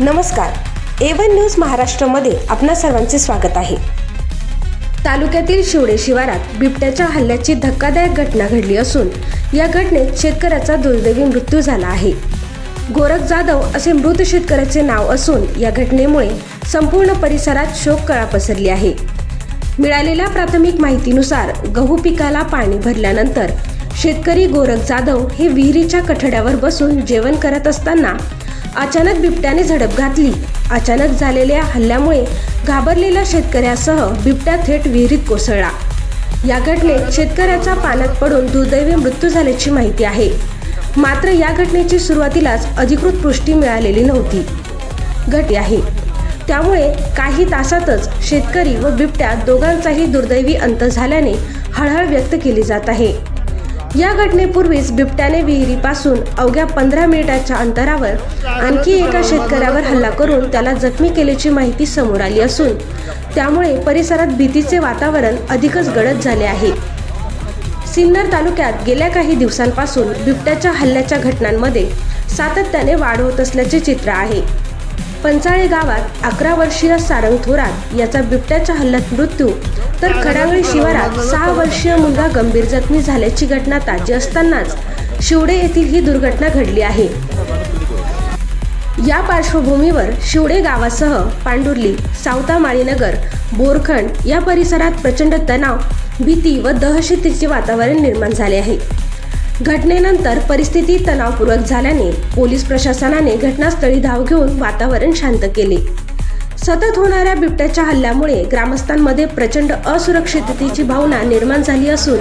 नमस्कार. ए one news महाराष्ट्रामध्ये आपणा सर्वांचे स्वागत आहे. तालुक्यातील शिवडे शिवारात बिबट्याच्या हल्ल्याची धक्कादायक घटना घडली असून या घटनेत शेतकऱ्याचा दुर्दैवी मृत्यू झाला आहे. गोरख जाधव असे मृत शेतकऱ्याचे नाव असून या घटनेमुळे संपूर्ण परिसरात शोककळा पसरली आहे. मिळालेल्या प्राथमिक माहितीनुसार गहू पिकाला पाणी भरल्यानंतर शेतकरी गोरख जाधव हे विहिरीच्या कठड्यावर बसून जेवण करत असताना अचानक बिबट्याने झडप घातली. अचानक झालेल्या हल्ल्यामुळे घाबरलेल्या शेतकऱ्यासह बिबट्या थेट विहिरीत कोसळला. या घटनेत शेतकऱ्याचा पाण्यात पडून दुर्दैवी मृत्यू झाल्याची माहिती आहे. मात्र या घटनेची सुरुवातीलाच अधिकृत पुष्टी मिळालेली नव्हती. घटी आहे. त्यामुळे काही तासातच शेतकरी व बिबट्या दोघांचाही दुर्दैवी अंत झाल्याने हळहळ व्यक्त केली जात आहे. या घटनेपूर्वीच बिबट्याने विहिरीपासून अवघ्या पंधरा मिनिटाच्या अंतरावर आणखी एका शेतकऱ्यावर हल्ला करून त्याला जखमी केल्याची माहिती समोर आली असून त्यामुळे परिसरात भीतीचे वातावरण अधिकच गडद झाले आहे. सिन्नर तालुक्यात गेल्या काही दिवसांपासून बिबट्याच्या हल्ल्याच्या घटनांमध्ये सातत्याने वाढ होत असल्याचे चित्र आहे. पंचाळे गावात अकरा वर्षीय सारंग थोरात याचा बिबट्याच्या हल्ल्यात मृत्यू तर खडावळी शिवारात सहा वर्षीय मुलगा गंभीर जखमी झाल्याची घटना ताजी असतानाच शिवडे येथील ही दुर्घटना घडली आहे. या पार्श्वभूमीवर शिवडे गावासह पांडुर्ली सावतामाळीनगर बोरखंड या परिसरात प्रचंड तणाव भीती व दहशतीचे वातावरण निर्माण झाले आहे. घटनेनंतर परिस्थिती तणावपूर्वक झाल्याने पोलीस प्रशासनाने घटनास्थळी धाव घेऊन वातावरण शांत केले. सतत होणाऱ्या बिबट्याच्या हल्ल्यामुळे ग्रामस्थांमध्ये प्रचंड असुरक्षिततेची भावना निर्माण झाली असून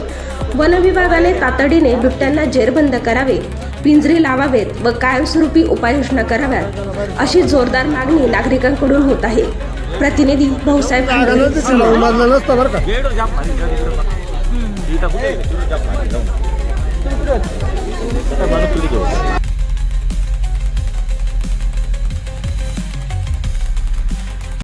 वन विभागाने तातडीने बिबट्यांना जेरबंद करावे पिंजरे लावावेत व कायमस्वरूपी उपाययोजना कराव्यात अशी जोरदार मागणी नागरिकांकडून होत आहे. प्रतिनिधी भाऊसाहेब